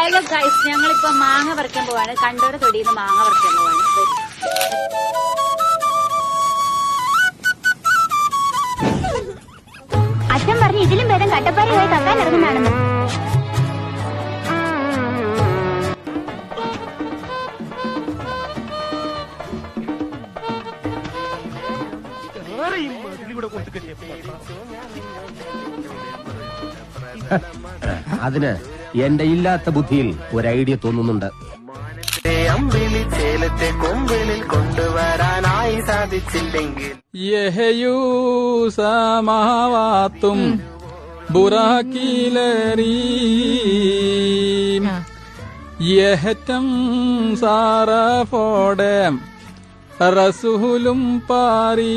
Hello guys ഞങ്ങളിപ്പോ മാങ്ങ പറിക്കാൻ പോവാണ്. കണ്ടോടെ തൊടിയിൽ മാങ്ങ പറിക്കാൻ പോവാണ്. അച്ഛൻ പറഞ്ഞു ഇതിലും ഭേദം കട്ടപ്പാറ പോയി കക്കാൻ ഇറങ്ങുന്നതാണെന്ന്. അതിന് എന്റെ ഇല്ലാത്ത ബുദ്ധിയിൽ ഒരു ഐഡിയ തോന്നുന്നുണ്ട്. അമ്പിളി ചേലത്തെ കൊണ്ടുവരാനായി സാധിച്ചില്ലെങ്കിൽ. സമാവാത്തും ബുറാക്കിലേറീം യഹറ്റം സാറഫോടെ റസൂലും പാരീ.